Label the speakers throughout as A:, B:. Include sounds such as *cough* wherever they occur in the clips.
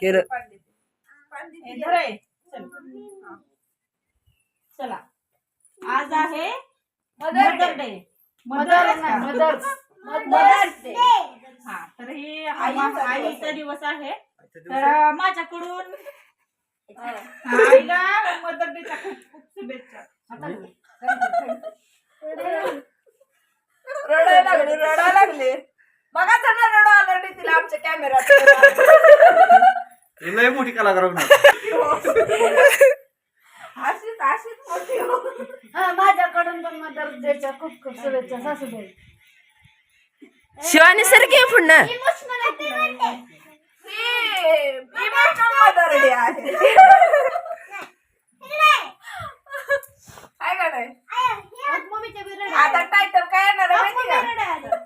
A: केलं.
B: चल. चला. आज आहे mother day. Mother mother's day. हा तर हे आईचा दिवस आहे. तर माझ्याकडून आईला मदर डेच्या खूप खूप शुभेच्छा.
C: रडायला लागले रडायला लागले. बघा त्यांना रडू आलं कॅमेऱ्यात
D: लय मोठी कलाकार होणार.
C: अशीच अशीच मोठी हो.
E: हा माझ्याकडून पण मदर डेच्या खूप खूप शुभेच्छा सासूबाई.
A: शिवानी सर घे पुन्हा.
C: ही आहे. काय आता टायटल काय येणार आहे माहिती का?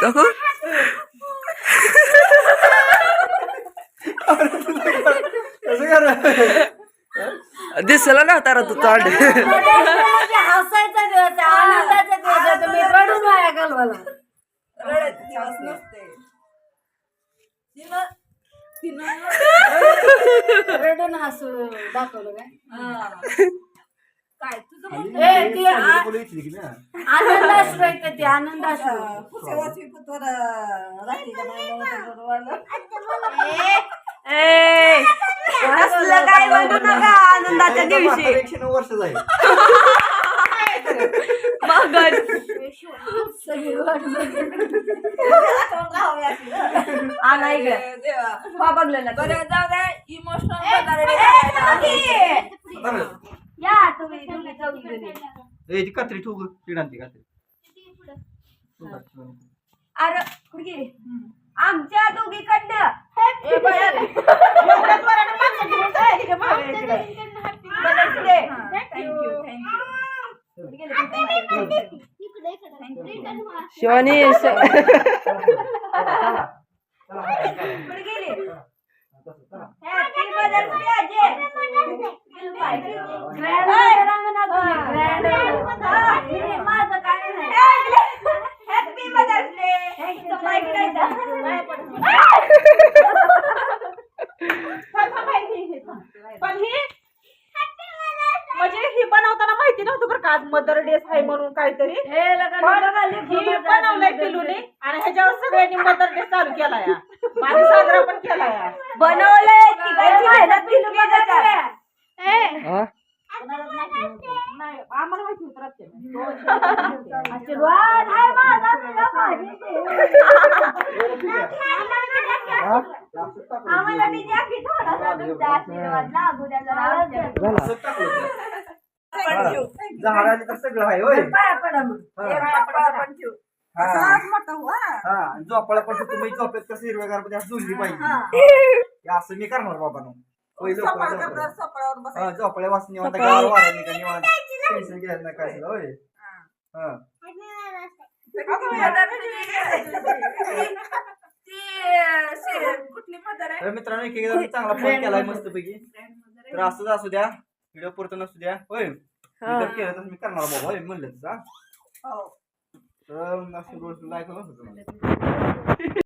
A: दाखव
D: कसं करा
A: दिसला ना तारा तू तांड.
E: हसायचा दिवस आहे, आनंदाचा दिवस आहे, तुम्ही रडून वाया घालवाला
C: रडत दिवस नसते तिनं तिनं
E: रडून हसू दाखवलं काय.
C: काय तुझं
E: ए, ती आ- आनंद असू आहे का ती आनंद असू
C: पुसेवाची पुतवर राहते का नाही? नव्हतं बरोबर.
A: असलं आनंदाच्या दिवशी.
D: एकशे नऊ वर्ष जाईल
A: इकडे.
C: बरं जाऊ द्या. इमोशनल
A: या तुम्ही तुम्ही चौघी जणी.
D: ए ती कात्री कात्री.
A: अरे आमच्या दोघीकडनं *laughs*
B: एवढ्याच वरानं मागचं दिवस आहे, इकडे मागे इकडे.
A: Mother's Day.
C: Thank you thank you
A: Shivani गेली Happy Mother's Day, Ajay.
E: Grand करा म्हणा तुम्ही, grand.
A: हा, हे माझं काय नाही. Happy Mother's Day. तो mic नाही का?
B: थांब, थांब, बाई, ही, ही, थांब. पण ही म्हणजे ही बनवताना माहिती नव्हतं बरं का आज मदर डे आहे म्हणून काहीतरी.
E: हे
B: बनवलंय
E: मदर
B: पिलूने
E: डे.
B: आणि ह्याच्यावर सगळ्यांनी मदर डे चालू केला या आणि साजरा पण केला या
A: बनवलंय. तिघांची मेहनत
B: आम्हाला माहिती होतं. *laughs*
E: आशीर्वाद आहे माझा तुला पाहिजे.
A: आम्हाला ती जॅकेट थोडासा तुमचा आशीर्वाद. लागू द्या जरा. आमच्या.
D: झाडाने तर सगळं आहे होय.
E: पाया पडा मग.
C: पण ठेवू.
D: हा.
C: असं मोठा हुआ
D: हा. आणि झोपाळा पण तुम्ही झोपेत कसं हिरव्यागारमध्ये असं झोलली पाहिजे हे. असं मी करणार बाबांनो. पहिलं
C: सपाळ
D: झोपाळा
C: करणार सपाळावर
D: हा
C: बसायचं.
D: झोपाळ्या वाचून निवांत गावावर का निवांत. टेन्शन घ्यायला नाही काय होय. हा.
C: अगं, मदर ती ती कुठली मदर आहे?
D: तर मित्रांनो एक एकदा चांगला फोन केलाय मस्त पैकी तर असंच असू द्या. व्हिडिओ पुरतं नसू द्या होय. मी जर केलं तर मी करणार बाबा होय म्हणलं तसं हा.
C: हो.
D: तर असं रोज होतं